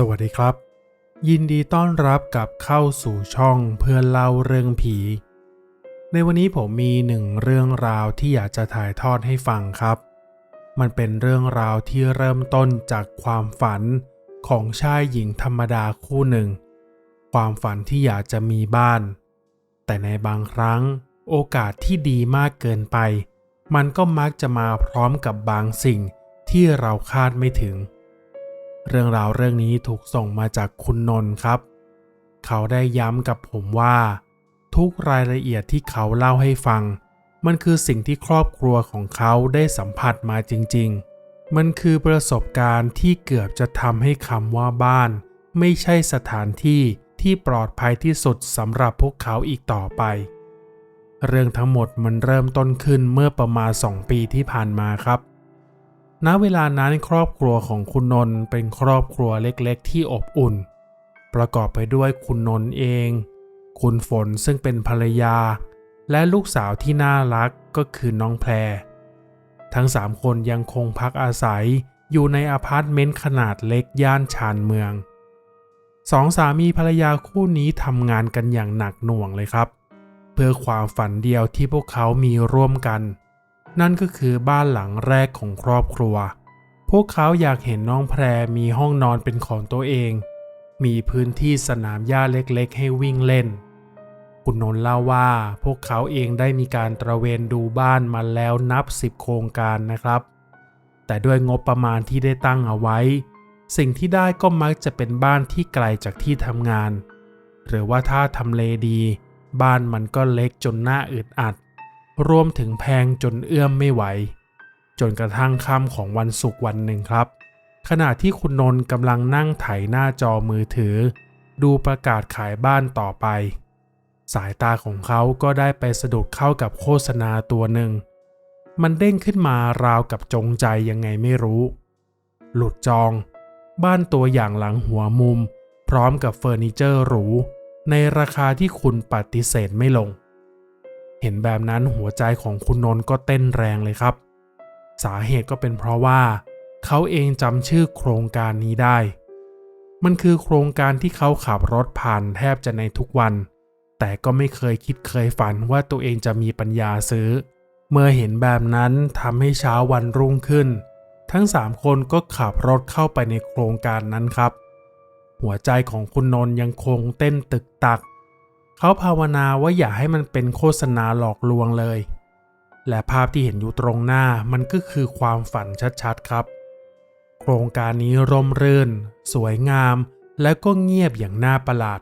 สวัสดีครับ ยินดีต้อนรับกับเข้าสู่ช่องเพื่อนเล่าเรื่องผี ในวันนี้ผมมีหนึ่งเรื่องราวที่อยากจะถ่ายทอดให้ฟังครับ มันเป็นเรื่องราวที่เริ่มต้นจากความฝันของชายหญิงธรรมดาคู่หนึ่ง ความฝันที่อยากจะมีบ้าน แต่ในบางครั้งโอกาสที่ดีมากเกินไป มันก็มักจะมาพร้อมกับบางสิ่งที่เราคาดไม่ถึง เรื่องราวเรื่องนี้ถูกส่งมาจากคุณนนท์ครับ เขาได้ย้ำกับผมว่า ทุกรายละเอียดที่เขาเล่าให้ฟัง มันคือสิ่งที่ครอบครัวของเขาได้สัมผัสมาจริง ๆ มันคือประสบการณ์ที่เกือบจะทำให้คำว่าบ้าน ไม่ใช่สถานที่ที่ปลอดภัยที่สุดสำหรับพวกเขาอีกต่อไป เรื่องทั้งหมดมันเริ่มต้นขึ้นเมื่อประมาณ 2 ปีที่ผ่านมาครับ ณเวลานั้นครอบครัวของคุณนนท์เป็นครอบครัวเล็กๆ ที่อบอุ่น ประกอบไปด้วยคุณนนท์เอง คุณฝนซึ่งเป็นภรรยา และลูกสาวที่น่ารักก็คือน้องแพร ทั้งสามคนยังคงพักอาศัยอยู่ในอพาร์ตเมนต์ขนาดเล็กย่านชานเมืองสองสามีภรรยาคู่นี้ทำงานกันอย่างหนักหน่วงเลยครับ เพื่อความฝันเดียวที่พวกเขามีร่วมกัน นั่นก็คือบ้านหลังแรกของครอบครัว พวกเขาอยากเห็นน้องแพรมีห้องนอนเป็นของตัวเอง มีพื้นที่สนามหญ้าเล็กๆ ให้วิ่งเล่น คุณนนท์เล่าว่าพวกเขาเองได้มีการตระเวนดูบ้านมาแล้วนับสิบโครงการนะครับ แต่ด้วยงบประมาณที่ได้ตั้งเอาไว้ สิ่งที่ได้ก็มักจะเป็นบ้านที่ไกลจากที่ทำงาน หรือว่าถ้าทำเลดี บ้านมันก็เล็กจนน่าอึดอัด รวมถึงแพงจนเอื้อมไม่ไหว จนกระทั่งค่ำของวันศุกร์วันหนึ่งครับ ขณะที่คุณนนท์กำลังนั่งไถหน้าจอมือถือ ดูประกาศขายบ้านต่อไป สายตาของเขาก็ได้ไปสะดุดเข้ากับโฆษณาตัวหนึ่ง มันเด้งขึ้นมาราวกับจงใจยังไงไม่รู้ หลุดจอง บ้านตัวอย่างหลังหัวมุม พร้อมกับเฟอร์นิเจอร์หรูในราคาที่คุณปฏิเสธไม่ลง เห็นแบบนั้นหัวใจของคุณนนท์ก็เต้นแรงเลยครับ สาเหตุก็เป็นเพราะว่า เขาเองจำชื่อโครงการนี้ได้ มันคือโครงการที่เขาขับรถผ่านแทบจะในทุกวัน แต่ก็ไม่เคยคิดเคยฝันว่าตัวเองจะมีปัญญาซื้อ เมื่อเห็นแบบนั้นทำให้เช้าวันรุ่งขึ้น ทั้งสามคนก็ขับรถเข้าไปในโครงการนั้นครับ หัวใจของคุณนนท์ยังคงเต้นตึกตัก เขาภาวนาว่าอย่าให้มันเป็นโฆษณาหลอกลวงเลย และภาพที่เห็นอยู่ตรงหน้ามันก็คือความฝันชัดๆครับ โครงการนี้ร่มรื่น สวยงาม และก็เงียบอย่างน่าประหลาด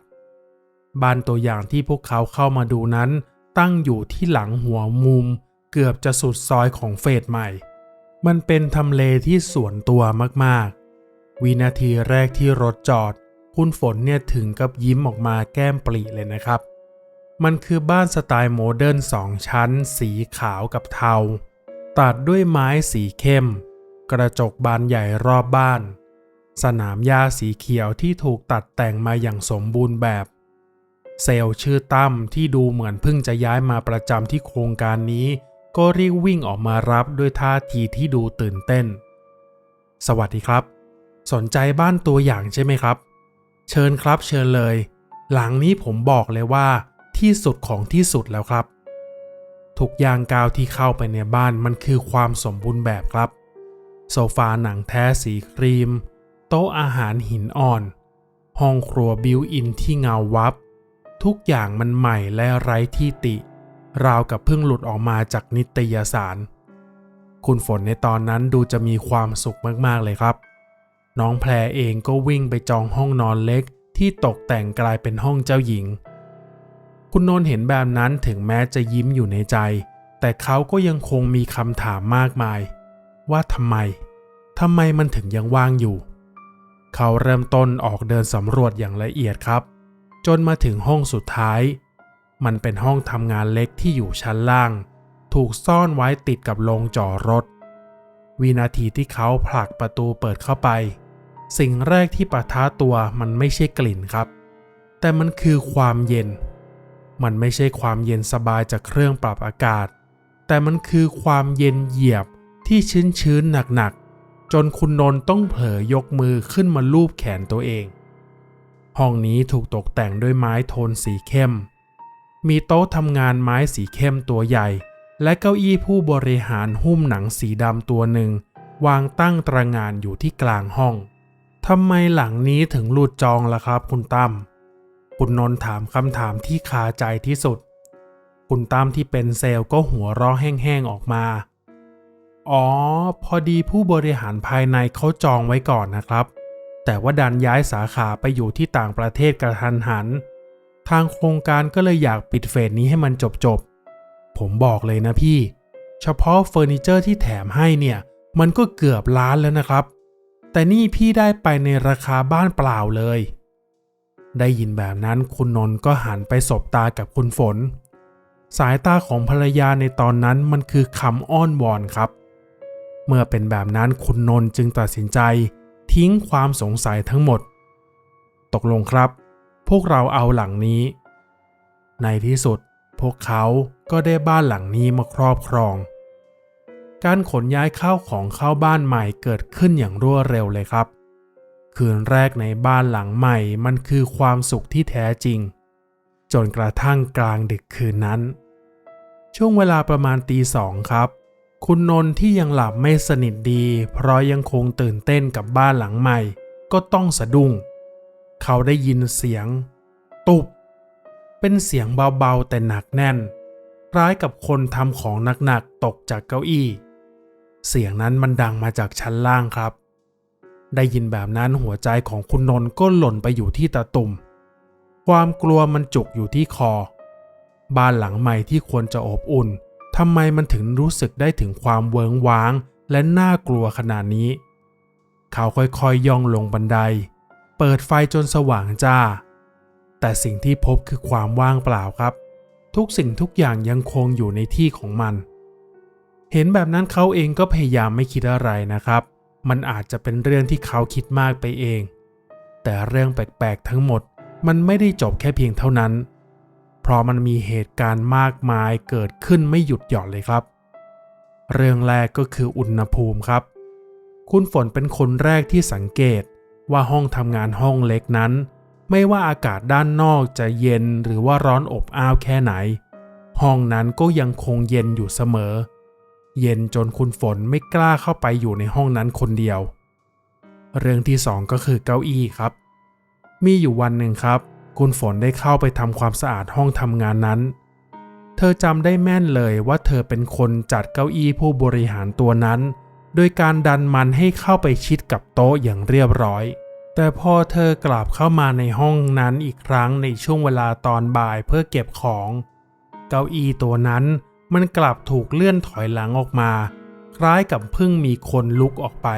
บ้านตัวอย่างที่พวกเขาเข้ามาดูนั้น ตั้งอยู่ที่หลังหัวมุม เกือบจะสุดซอยของเฟสใหม่ มันเป็นทำเลที่สวนตัวมากๆ วินาทีแรกที่รถจอด คุณฝนเนี่ยถึงกับยิ้มออกมาแก้มปรีเลยนะครับ มันคือบ้านสไตล์โมเดิร์นสองชั้น สีขาวกับเทา ตัดด้วยไม้สีเข้ม กระจกบานใหญ่รอบบ้าน สนามหญ้าสีเขียวที่ถูกตัดแต่งมาอย่างสมบูรณ์แบบ เซลล์ชื่อตั้มที่ดูเหมือนเพิ่งจะย้ายมาประจำที่โครงการนี้ ก็รีบวิ่งออกมารับด้วยท่าทีที่ดูตื่นเต้น สวัสดีครับ สนใจบ้านตัวอย่างใช่ไหมครับ เชิญครับเชิญเลย หลังนี้ผมบอกเลยว่า ที่สุดของที่สุดแล้วครับ ทุกอย่างกาวที่เข้าไปในบ้านมันคือความสมบูรณ์แบบครับ โซฟาหนังแท้สีครีม โต๊ะอาหารหินอ่อน ห้องครัวบิวอินที่เงาวับ ทุกอย่างมันใหม่และไร้ที่ติ ราวกับเพิ่งหลุดออกมาจากนิตยสาร คุณฝนในตอนนั้นดูจะมีความสุขมากๆเลยครับ น้องแพรเองก็วิ่งไปจองห้องนอนเล็ก ที่ตกแต่งกลายเป็นห้องเจ้าหญิง คุณนนท์เห็นแบบนั้นถึงแม้จะยิ้มอยู่ในใจ แต่เขาก็ยังคงมีคำถามมากมาย ว่าทำไมทำไมมันถึงยังว่างอยู่ เขาเริ่มต้นออกเดินสำรวจอย่างละเอียดครับ จนมาถึงห้องสุดท้าย มันเป็นห้องทำงานเล็กที่อยู่ชั้นล่าง ถูกซ่อนไว้ติดกับโรงจอดรถ วินาทีที่เขาผลักประตูเปิดเข้าไป สิ่งแรกที่ปะทะตัวมันไม่ใช่กลิ่นครับ แต่มันคือความเย็น มันไม่ใช่ความเย็นสบายจากเครื่องปรับอากาศ แต่มันคือความเย็นเหยียบที่ชื้นๆหนักๆ จนคุณนนท์ต้องเผลอยกมือขึ้นมาลูบแขนตัวเอง ห้องนี้ถูกตกแต่งด้วยไม้โทนสีเข้ม มีโต๊ะทำงานไม้สีเข้มตัวใหญ่ และเก้าอี้ผู้บริหารหุ้มหนังสีดำตัวหนึ่ง วางตั้งตระงานอยู่ที่กลางห้อง ทำไมหลังนี้ถึงรูดจองล่ะครับ คุณตั้ม คุณนนท์ถามคำถามที่คาใจที่สุด คุณตั้มที่เป็นเซลล์ก็หัวเราะแห้งๆออกมา อ๋อ พอดีผู้บริหารภายในเขาจองไว้ก่อนนะครับ แต่ว่าดันย้ายสาขาไปอยู่ที่ต่างประเทศกระทันหัน ทางโครงการก็เลยอยากปิดเฟสนี้ให้มันจบๆ ผมบอกเลยนะพี่ เฉพาะเฟอร์นิเจอร์ที่แถมให้เนี่ย มันก็เกือบล้านแล้วนะครับ แต่นี่พี่ได้ไปในราคาบ้านเปล่าเลย ได้ยินแบบนั้นคุณนนท์ก็หันไปสบตากับคุณฝน สายตาของภรรยาในตอนนั้นมันคือคำอ้อนวอนครับ เมื่อเป็นแบบนั้นคุณนนท์จึงตัดสินใจ ทิ้งความสงสัยทั้งหมด ตกลงครับ พวกเราเอาหลังนี้ ในที่สุด พวกเขาก็ได้บ้านหลังนี้มาครอบครอง การขนย้ายข้าวของเข้าบ้านใหม่เกิดขึ้นอย่างรวดเร็วเลยครับ คืนแรกในบ้านหลังใหม่มันคือความสุขที่แท้จริง จนกระทั่งกลางดึกคืนนั้น ช่วงเวลาประมาณตีสองครับ คุณนนท์ที่ยังหลับไม่สนิทดี เพราะยังคงตื่นเต้นกับบ้านหลังใหม่ ก็ต้องสะดุ้ง เขาได้ยินเสียง ตุบ เป็นเสียงเบาๆแต่หนักแน่นคล้ายกับคนทำของหนักๆตกจากเก้าอี้ เสียงนั้นมันดังมาจากชั้นล่างครับ ได้ยินแบบนั้นหัวใจของคุณนนท์ก็หล่นไปอยู่ที่ตาตุ่ม ความกลัวมันจุกอยู่ที่คอ บ้านหลังใหม่ที่ควรจะอบอุ่นทำไมมันถึงรู้สึกได้ถึงความเวิงว้างและน่ากลัวขนาดนี้ เขาค่อยๆยย่องลงบันได เปิดไฟจนสว่างจ้า แต่สิ่งที่พบคือความว่างเปล่าครับ ทุกสิ่งทุกอย่างยังคงอยู่ในที่ของมัน เห็นแบบนั้นเขาเองก็พยายามไม่คิดอะไรนะครับ มันอาจจะเป็นเรื่องที่เขาคิดมากไปเอง แต่เรื่องแปลกๆทั้งหมดมันไม่ได้จบแค่เพียงเท่านั้น เพราะมันมีเหตุการณ์มากมายเกิดขึ้นไม่หยุดหย่อนเลยครับ เรื่องแรกก็คืออุณหภูมิครับ คุณฝนเป็นคนแรกที่สังเกตว่าห้องทำงานห้องเล็กนั้น ไม่ว่าอากาศด้านนอกจะเย็นหรือว่าร้อนอบอ้าวแค่ไหน ห้องนั้นก็ยังคงเย็นอยู่เสมอเเย็นจนคุณฝนไม่กล้าเข้าไปอยู่ในห้องนั้นคนเดียว เรื่องที่สองก็คือเก้าอี้ครับ มีอยู่วันหนึ่งครับ คุณฝนได้เข้าไปทำความสะอาดห้องทำงานนั้น เธอจำได้แม่นเลยว่าเธอเป็นคนจัดเก้าอี้ผู้บริหารตัวนั้น โดยการดันมันให้เข้าไปชิดกับโต๊ะอย่างเรียบร้อย แต่พอเธอกลับเข้ามาในห้องนั้นอีกครั้งในช่วงเวลาตอนบ่ายเพื่อเก็บของ เก้าอี้ตัวนั้น มันกลับถูกเลื่อนถอยหลังออกมา คล้ายกับเพิ่งมีคนลุกออกไป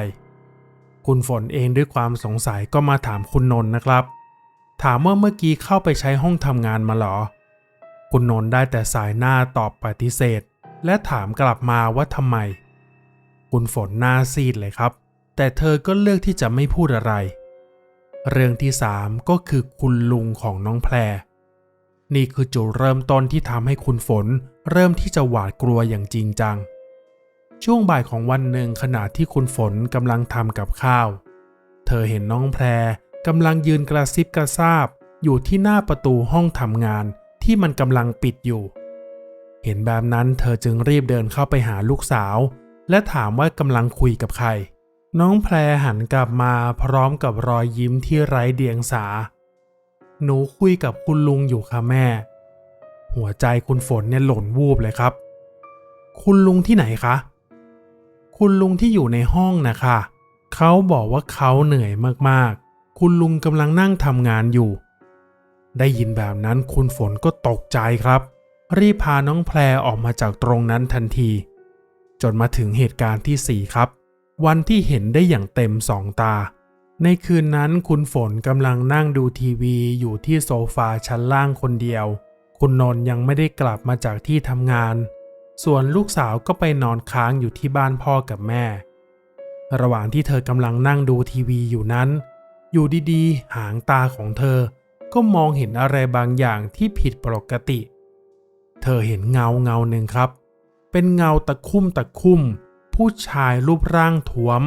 คุณฝนเองด้วยความสงสัยก็มาถามคุณนนท์นะครับ ถามว่าเมื่อกี้เข้าไปใช้ห้องทำงานมาเหรอ คุณนนท์ได้แต่สายหน้าตอบปฏิเสธ และถามกลับมาว่าทำไม คุณฝนหน้าซีดเลยครับ แต่เธอก็เลือกที่จะไม่พูดอะไร เรื่องที่สามก็คือคุณลุงของน้องแพร นี่คือจุดเริ่มต้นที่ทำให้คุณฝน เริ่มที่จะหวาดกลัวอย่างจริงจัง ช่วงบ่ายของวันหนึ่งขณะที่คุณฝนกำลังทำกับข้าว เธอเห็นน้องแพรกำลังยืนกระซิบกระซาบ อยู่ที่หน้าประตูห้องทำงานที่มันกำลังปิดอยู่ เห็นแบบนั้นเธอจึงรีบเดินเข้าไปหาลูกสาว และถามว่ากำลังคุยกับใคร น้องแพรหันกลับมาพร้อมกับรอยยิ้มที่ไร้เดียงสา หนูคุยกับคุณลุงอยู่ค่ะแม่ หัวใจคุณฝนเนี่ยหล่นวูบเลยครับ คุณลุงที่ไหนคะ คุณลุงที่อยู่ในห้องนะคะ เขาบอกว่าเขาเหนื่อยมากๆ คุณลุงกำลังนั่งทำงานอยู่ ได้ยินแบบนั้นคุณฝนก็ตกใจครับ รีบพาน้องแพรออกมาจากตรงนั้นทันที จนมาถึงเหตุการณ์ที่4ครับ วันที่เห็นได้อย่างเต็มสองตา ในคืนนั้นคุณฝนกำลังนั่งดูทีวีอยู่ที่โซฟาชั้นล่างคนเดียว คุณนนท์ยังไม่ได้กลับมาจากที่ทำงาน ส่วนลูกสาวก็ไปนอนค้างอยู่ที่บ้านพ่อกับแม่ ระหว่างที่เธอกำลังนั่งดูทีวีอยู่นั้น อยู่ดีๆ หางตาของเธอ ก็มองเห็นอะไรบางอย่างที่ผิดปกติ เธอเห็นเงาเงาหนึ่งครับ เป็นเงาตะคุ่มตะคุ่ม ผู้ชายรูปร่างท้วม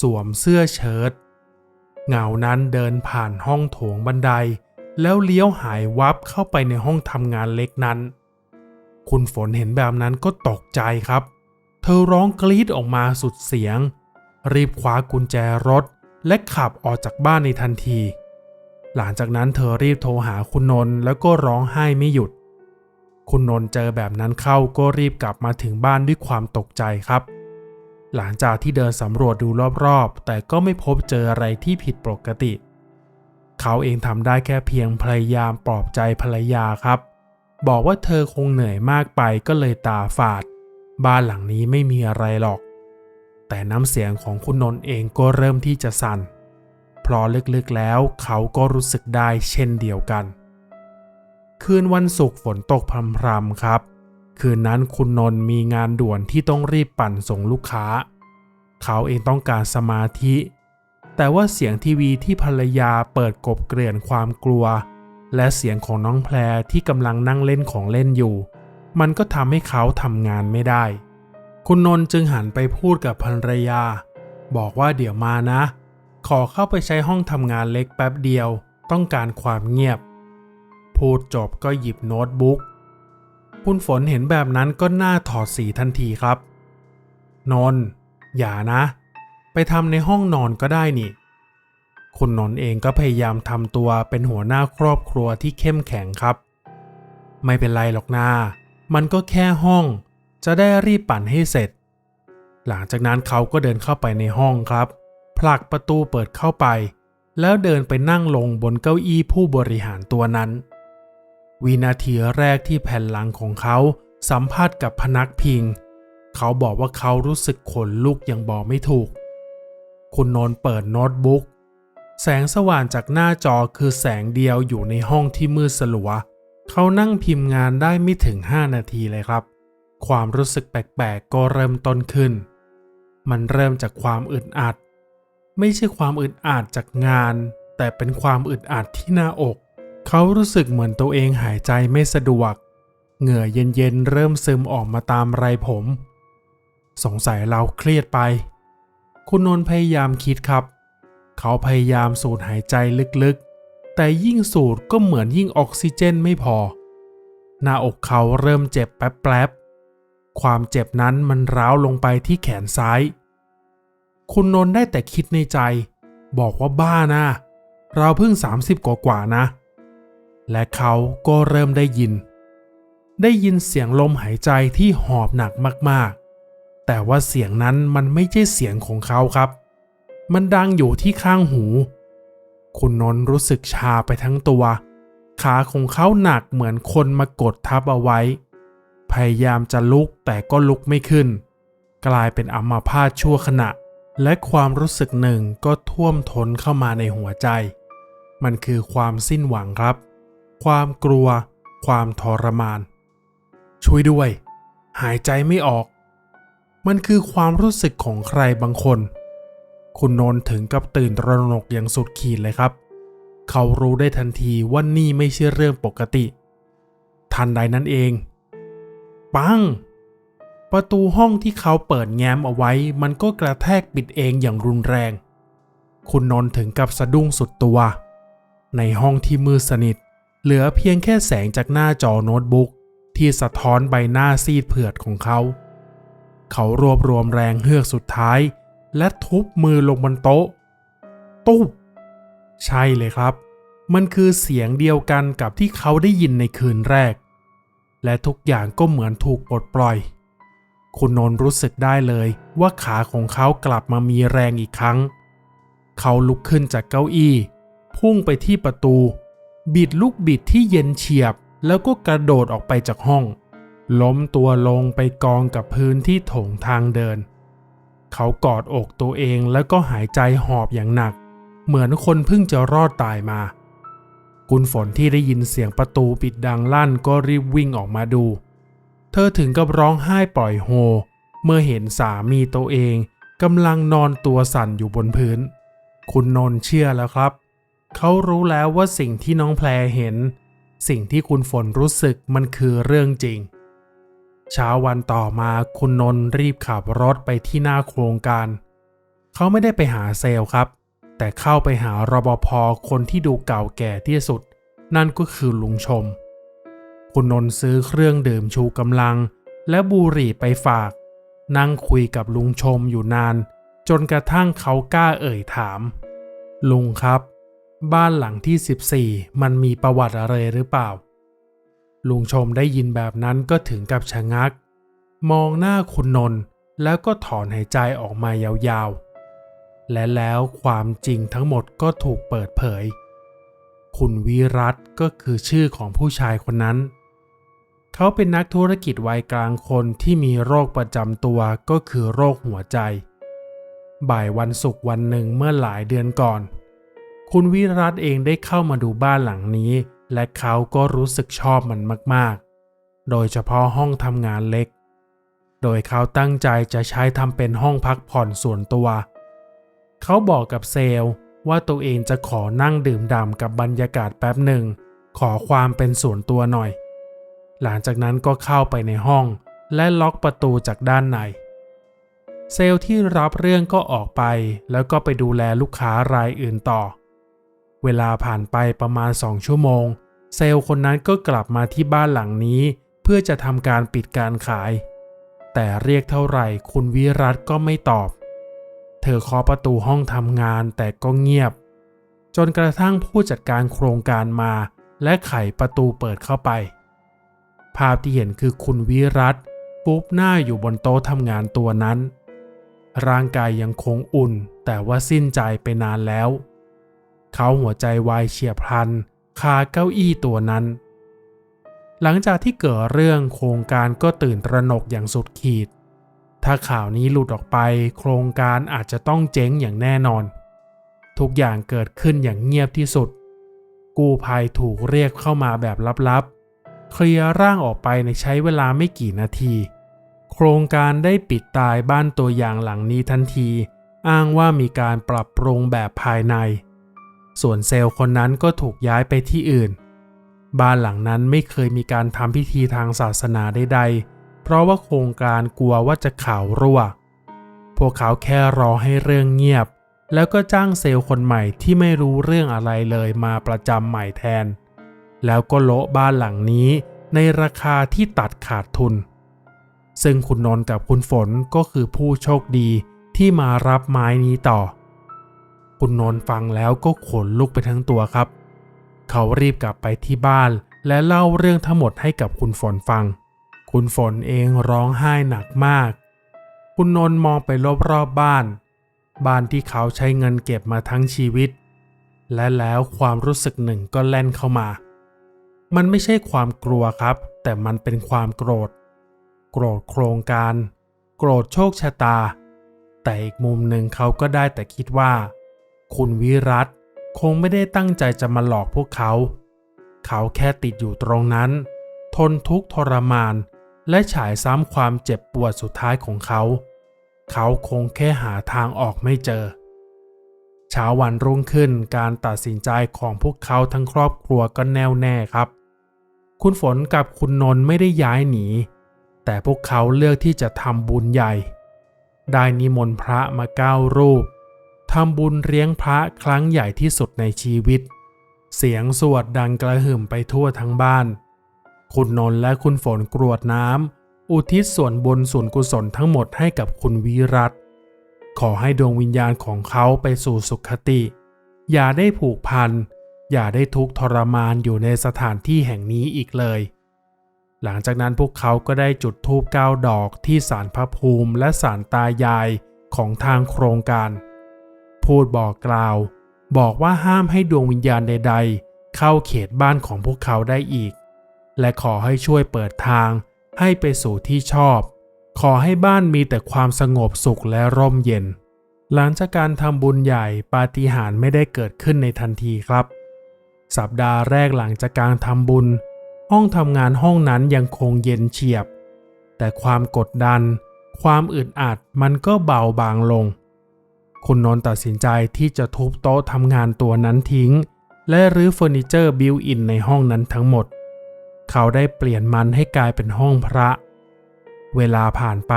สวมเสื้อเชิ้ต เงานั้นเดินผ่านห้องโถงบันได แล้วเลี้ยวหายวับเข้าไปในห้องทำงานเล็กนั้น คุณฝนเห็นแบบนั้นก็ตกใจครับ เธอร้องกรีดออกมาสุดเสียง รีบคว้ากุญแจรถ และขับออกจากบ้านในทันที หลังจากนั้นเธอรีบโทรหาคุณนนท์แล้วก็ร้องไห้ไม่หยุด คุณนนท์เจอแบบนั้นเข้าก็รีบกลับมาถึงบ้านด้วยความตกใจครับ หลังจากที่เดินสำรวจดูรอบๆ แต่ก็ไม่พบเจออะไรที่ผิดปกติ เขาเองทำได้แค่เพียงพยายามปลอบใจภรรยาครับ บอกว่าเธอคงเหนื่อยมากไปก็เลยตาฝาด บ้านหลังนี้ไม่มีอะไรหรอก แต่น้ำเสียงของคุณนนท์เองก็เริ่มที่จะสั่น เพราะลึกๆแล้วเขาก็รู้สึกได้เช่นเดียวกัน คืนวันศุกร์ฝนตกพรำๆครับ คืนนั้นคุณนนท์มีงานด่วนที่ต้องรีบปั่นส่งลูกค้า เขาเองต้องการสมาธิ แต่ว่าเสียงทีวีที่ภรรยาเปิดกบเกลื่อนความกลัว และเสียงของน้องแพรที่กำลังนั่งเล่นของเล่นอยู่ มันก็ทำให้เขาทำงานไม่ได้ คุณนนท์จึงหันไปพูดกับภรรยา บอกว่าเดี๋ยวมานะ ขอเข้าไปใช้ห้องทำงานเล็กแป๊บเดียว ต้องการความเงียบ พูดจบก็หยิบโน้ตบุ๊ก คุณฝนเห็นแบบนั้นก็หน้าถอดสีทันทีครับ นนอย่านะ ไปทำในห้องนอนก็ได้นี่ คุณนนเองก็พยายามทำตัวเป็นหัวหน้าครอบครัวที่เข้มแข็งครับ ไม่เป็นไรหรอกนา มันก็แค่ห้อง จะได้รีบปั่นให้เสร็จ หลังจากนั้นเขาก็เดินเข้าไปในห้องครับ ผลักประตูเปิดเข้าไป แล้วเดินไปนั่งลงบนเก้าอี้ผู้บริหารตัวนั้น วินาทีแรกที่แผ่นหลังของเขาสัมผัสกับพนักพิง เขาบอกว่าเขารู้สึกขนลุกอย่างบอกไม่ถูก คุณนนท์เปิดโน้ตบุ๊ก แสงสว่างจากหน้าจอคือแสงเดียวอยู่ในห้องที่มืดสลัว เขานั่งพิมพ์งานได้ไม่ถึง 5 นาทีเลยครับ ความรู้สึกแปลกๆก็เริ่มต้นขึ้น มันเริ่มจากความอึดอัด ไม่ใช่ความอึดอัดจากงาน แต่เป็นความอึดอัดที่หน้าอก เขารู้สึกเหมือนตัวเองหายใจไม่สะดวก เหงื่อเย็นๆเริ่มซึมออกมาตามไรผม สงสัยเราเครียดไป คุณนนท์พยายามคิดครับ เขาพยายามสูดหายใจลึกๆ แต่ยิ่งสูดก็เหมือนยิ่งออกซิเจนไม่พอ หน้าอกเขาเริ่มเจ็บแป๊บๆ ความเจ็บนั้นมันร้าวลงไปที่แขนซ้าย คุณนนท์ได้แต่คิดในใจ บอกว่าบ้านะ เราเพิ่ง 30 กว่าๆนะ และเขาก็เริ่มได้ยิน ได้ยินเสียงลมหายใจที่หอบหนักมากๆ แต่ว่าเสียงนั้นมันไม่ใช่เสียงของเขาครับ มันดังอยู่ที่ข้างหู คุณนนท์รู้สึกชาไปทั้งตัว ขาของเขาหนักเหมือนคนมากดทับเอาไว้ พยายามจะลุกแต่ก็ลุกไม่ขึ้น กลายเป็นอัมาพาตชั่วขณะ และความรู้สึกหนึ่งก็ท่วมท้นเข้ามาในหัวใจ มันคือความสิ้นหวังครับ ความกลัว ความทรมาน ช่วยด้วย หายใจไม่ออก มันคือความรู้สึกของใครบางคน คุณนนท์ถึงกับตื่นตระหนกอย่างสุดขีดเลยครับ เขารู้ได้ทันทีว่านี่ไม่ใช่เรื่องปกติ ทันใดนั้นเอง ปัง ประตูห้องที่เขาเปิดแง้มเอาไว้ มันก็กระแทกปิดเองอย่างรุนแรง คุณนนท์ถึงกับสะดุ้งสุดตัว ในห้องที่มืดสนิท เหลือเพียงแค่แสงจากหน้าจอโน้ตบุ๊กที่สะท้อนใบหน้าซีดเผือดของเขา เขารวบรวมแรงเฮือกสุดท้าย และทุบมือลงบนโต๊ะ ตุ๊บ ใช่เลยครับ มันคือเสียงเดียวกันกับที่เขาได้ยินในคืนแรก และทุกอย่างก็เหมือนถูกปลดปล่อย คุณนนท์รู้สึกได้เลยว่าขาของเขากลับมามีแรงอีกครั้ง เขาลุกขึ้นจากเก้าอี้ พุ่งไปที่ประตู บิดลูกบิดที่เย็นเฉียบ แล้วก็กระโดดออกไปจากห้อง ล้มตัวลงไปกองกับพื้นที่โถงทางเดิน เขากอดอกตัวเองแล้วก็หายใจหอบอย่างหนัก เหมือนคนเพิ่งจะรอดตายมา คุณฝนที่ได้ยินเสียงประตูปิดดังลั่นก็รีบวิ่งออกมาดู เธอถึงกับร้องไห้ปล่อยโฮ เมื่อเห็นสามีตัวเองกำลังนอนตัวสั่นอยู่บนพื้น คุณนนท์เชื่อแล้วครับ เขารู้แล้วว่าสิ่งที่น้องแพรเห็น สิ่งที่คุณฝนรู้สึกมันคือเรื่องจริง เช้าวันต่อมาคุณนนท์รีบขับรถไปที่หน้าโครงการ เขาไม่ได้ไปหาเซลล์ครับ แต่เข้าไปหารปภคนที่ดูเก่าแก่ที่สุด นั่นก็คือลุงชม คุณนนท์ซื้อเครื่องดื่มชูกำลัง และบุหรี่ไปฝาก นั่งคุยกับลุงชมอยู่นาน จนกระทั่งเขากล้าเอ่ยถาม ลุงครับ บ้านหลังที่ 14 มันมีประวัติอะไรหรือเปล่า ลุงชมได้ยินแบบนั้นก็ถึงกับชะงัก มองหน้าคุณนนท์แล้วก็ถอนหายใจออกมายาวๆ และแล้วความจริงทั้งหมดก็ถูกเปิดเผย คุณวิรัตก็คือชื่อของผู้ชายคนนั้น เขาเป็นนักธุรกิจวัยกลางคนที่มีโรคประจำตัวก็คือโรคหัวใจ บ่ายวันศุกร์วันหนึ่งเมื่อหลายเดือนก่อน คุณวิรัตเองได้เข้ามาดูบ้านหลังนี้ และเขาก็รู้สึกชอบมันมากๆ โดยเฉพาะห้องทำงานเล็ก โดยเขาตั้งใจจะใช้ทำเป็นห้องพักผ่อนส่วนตัว เขาบอกกับเซลล์ว่าตัวเองจะขอนั่งดื่มด่ำกับบรรยากาศแป๊บหนึ่ง ขอความเป็นส่วนตัวหน่อย หลังจากนั้นก็เข้าไปในห้อง และล็อกประตูจากด้านใน เซลที่รับเรื่องก็ออกไป แล้วก็ไปดูแลลูกค้ารายอื่นต่อ เวลาผ่านไปประมาณสองชั่วโมง เซลล์คนนั้นก็กลับมาที่บ้านหลังนี้ เพื่อจะทำการปิดการขาย แต่เรียกเท่าไหร่คุณวิรัตก็ไม่ตอบ เธอเคาะประตูห้องทำงานแต่ก็เงียบ จนกระทั่งผู้จัดการโครงการมา และไขประตูเปิดเข้าไป ภาพที่เห็นคือคุณวิรัตปุ๊บหน้าอยู่บนโต๊ะทำงานตัวนั้น ร่างกายยังคงอุ่นแต่ว่าสิ้นใจไปนานแล้ว เขาหัวใจวายเฉียบพลัน คาเก้าอี้ตัวนั้น หลังจากที่เกิดเรื่องโครงการก็ตื่นตระหนกอย่างสุดขีด ถ้าข่าวนี้หลุดออกไป โครงการอาจจะต้องเจ๊งอย่างแน่นอน ทุกอย่างเกิดขึ้นอย่างเงียบที่สุด กู้ภัยถูกเรียกเข้ามาแบบลับๆ เคลียร์ร่างออกไปในใช้เวลาไม่กี่นาที โครงการได้ปิดตายบ้านตัวอย่างหลังนี้ทันที อ้างว่ามีการปรับปรุงแบบภายใน ส่วนเซลล์คนนั้นก็ถูกย้ายไปที่อื่น บ้านหลังนั้นไม่เคยมีการทำพิธีทางศาสนาใดๆ เพราะว่าโครงการกลัวว่าจะข่าวรั่ว พวกเขาแค่รอให้เรื่องเงียบ แล้วก็จ้างเซลล์คนใหม่ที่ไม่รู้เรื่องอะไรเลยมาประจำใหม่แทน แล้วก็โละบ้านหลังนี้ในราคาที่ตัดขาดทุน ซึ่งคุณนนท์กับคุณฝนก็คือผู้โชคดีที่มารับไม้นี้ต่อ คุณนนท์ฟังแล้วก็ขนลุกไปทั้งตัวครับ เขารีบกลับไปที่บ้านและเล่าเรื่องทั้งหมดให้กับคุณฝนฟัง คุณฝนเองร้องไห้หนักมาก คุณนนท์มองไปรอบๆบ้าน บ้านที่เขาใช้เงินเก็บมาทั้งชีวิต และแล้วความรู้สึกหนึ่งก็แล่นเข้ามา มันไม่ใช่ความกลัวครับ แต่มันเป็นความโกรธ โกรธโครงการ โกรธโชคชะตา แต่อีกมุมหนึ่งเขาก็ได้แต่คิดว่า คุณวิรัตคงไม่ได้ตั้งใจจะมาหลอกพวกเขา เขาแค่ติดอยู่ตรงนั้น ทนทุกข์ทรมาน และฉายซ้ำความเจ็บปวดสุดท้ายของเขา เขาคงแค่หาทางออกไม่เจอ เช้าวันรุ่งขึ้นการตัดสินใจของพวกเขาทั้งครอบครัวก็แน่วแน่ครับ คุณฝนกับคุณนนท์ไม่ได้ย้ายหนี แต่พวกเขาเลือกที่จะทำบุญใหญ่ ได้นิมนต์พระมาเก้ารูป ทำบุญเลี้ยงพระครั้งใหญ่ที่สุดในชีวิต เสียงสวดดังกระหึ่มไปทั่วทั้งบ้าน คุณนนท์และคุณฝนกรวดน้ำอุทิศส่วนบุญส่วนกุศลทั้งหมดให้กับคุณวิรัตขอให้ดวงวิญญาณของเขาไปสู่สุขติ อย่าได้ผูกพัน อย่าได้ทุกข์ทรมานอยู่ในสถานที่แห่งนี้อีกเลย หลังจากนั้นพวกเขาก็ได้จุดธูปเก้าดอกที่ศาลพระภูมิและศาลตายายของทางโครงการ พูดบอกกล่าว บอกว่าห้ามให้ดวงวิญญาณใด ๆ เข้าเขตบ้านของพวกเขาได้อีก และขอให้ช่วยเปิดทางให้ไปสู่ที่ชอบ ขอให้บ้านมีแต่ความสงบสุขและร่มเย็น หลังจากการทำบุญใหญ่ปาฏิหาริย์ไม่ได้เกิดขึ้นในทันทีครับ สัปดาห์แรกหลังจากการทำบุญ ห้องทำงานห้องนั้นยังคงเย็นเฉียบ แต่ความกดดัน ความอึดอัดมันก็เบาบางลง คุณนนท์ตัดสินใจที่จะทุบโต๊ะทำงานตัวนั้นทิ้ง และรื้อเฟอร์นิเจอร์บิวอินในห้องนั้นทั้งหมด เขาได้เปลี่ยนมันให้กลายเป็นห้องพระ เวลาผ่านไป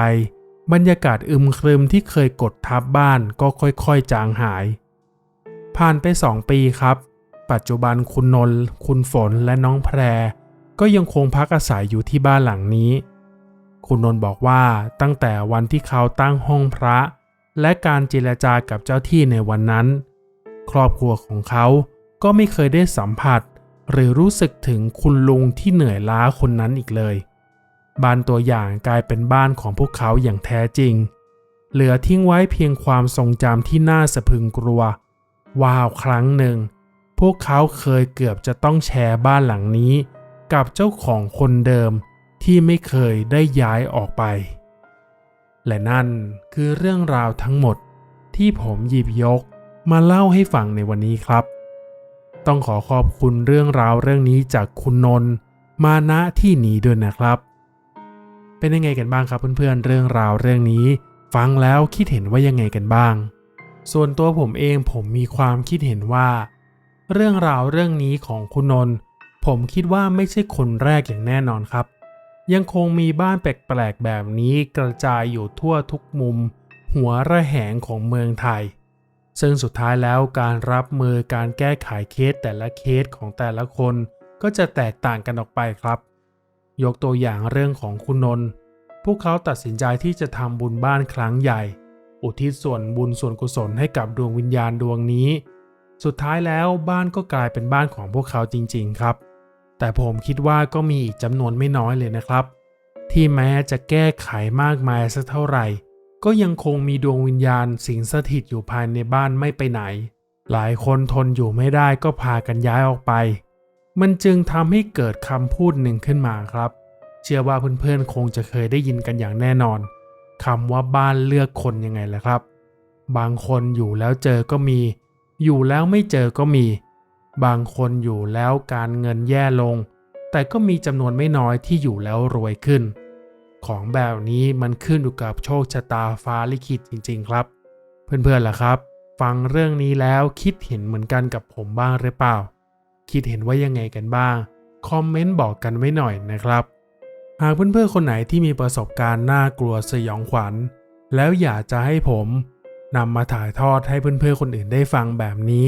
บรรยากาศอึมครึมที่เคยกดทับบ้านก็ค่อยๆจางหาย ผ่านไปสองปีครับ ปัจจุบันคุณนนท์คุณฝนและน้องแพร ก็ยังคงพักอาศัยอยู่ที่บ้านหลังนี้ คุณนนท์บอกว่าตั้งแต่วันที่เขาตั้งห้องพระ และการเจรจากับเจ้าที่ในวันนั้น ครอบครัวของเขาก็ไม่เคยได้สัมผัส หรือรู้สึกถึงคุณลุงที่เหนื่อยล้าคนนั้นอีกเลย บ้านตัวอย่างกลายเป็นบ้านของพวกเขาอย่างแท้จริง เหลือทิ้งไว้เพียงความทรงจำที่น่าสะพึงกลัวว้าวครั้งหนึ่ง พวกเขาเคยเกือบจะต้องแชร์บ้านหลังนี้ กับเจ้าของคนเดิมที่ไม่เคยได้ย้ายออกไป และนั่นคือเรื่องราวทั้งหมดที่ผมหยิบยกมาเล่าให้ฟังในวันนี้ครับ ต้องขอขอบคุณเรื่องราวเรื่องนี้จากคุณนนท์มาณที่นี้ด้วยนะครับ เป็นยังไงกันบ้างครับเพื่อนๆเรื่องราวเรื่องนี้ ฟังแล้วคิดเห็นว่ายังไงกันบ้าง ส่วนตัวผมเองผมมีความคิดเห็นว่า เรื่องราวเรื่องนี้ของคุณนนท์ผมคิดว่าไม่ใช่คนแรกอย่างแน่นอนครับ ยังคงมีบ้านแปลกๆแบบนี้กระจายอยู่ทั่วทุกมุม หัวระแหงของเมืองไทย ซึ่งสุดท้ายแล้วการรับมือการแก้ไขเคสแต่ละเคสของแต่ละคนก็จะแตกต่างกันออกไปครับ ยกตัวอย่างเรื่องของคุณนนท์พวกเขาตัดสินใจที่จะทำบุญบ้านครั้งใหญ่ อุทิศส่วนบุญส่วนกุศลให้กับดวงวิญญาณดวงนี้ สุดท้ายแล้วบ้านก็กลายเป็นบ้านของพวกเขาจริง ๆ ครับ แต่ผมคิดว่าก็มีจำนวนไม่น้อยเลยนะครับ ที่แม้จะแก้ไขมากมายสักเท่าไหร่ ก็ยังคงมีดวงวิญญาณสิงสถิตอยู่ภายในบ้านไม่ไปไหน หลายคนทนอยู่ไม่ได้ก็พากันย้ายออกไป มันจึงทำให้เกิดคำพูดหนึ่งขึ้นมาครับ เชื่อว่าเพื่อนๆคงจะเคยได้ยินกันอย่างแน่นอนคำว่าบ้านเลือกคนยังไงล่ะครับ บางคนอยู่แล้วเจอก็มี อยู่แล้วไม่เจอก็มี บางคนอยู่แล้วการเงินแย่ลง แต่ก็มีจำนวนไม่น้อยที่อยู่แล้วรวยขึ้น ของแบบนี้มันขึ้นอยู่กับโชคชะตาฟ้าลิขิตจริง ๆ ครับ เพื่อนๆล่ะครับ ฟังเรื่องนี้แล้วคิดเห็นเหมือนกันกับผมบ้างหรือเปล่า คิดเห็นว่ายังไงกันบ้าง คอมเมนต์บอกกันไว้หน่อยนะครับ หากเพื่อนๆคนไหนที่มีประสบการณ์น่ากลัวสยองขวัญ แล้วอยากจะให้ผมนำมาถ่ายทอดให้เพื่อนๆคนอื่นได้ฟังแบบนี้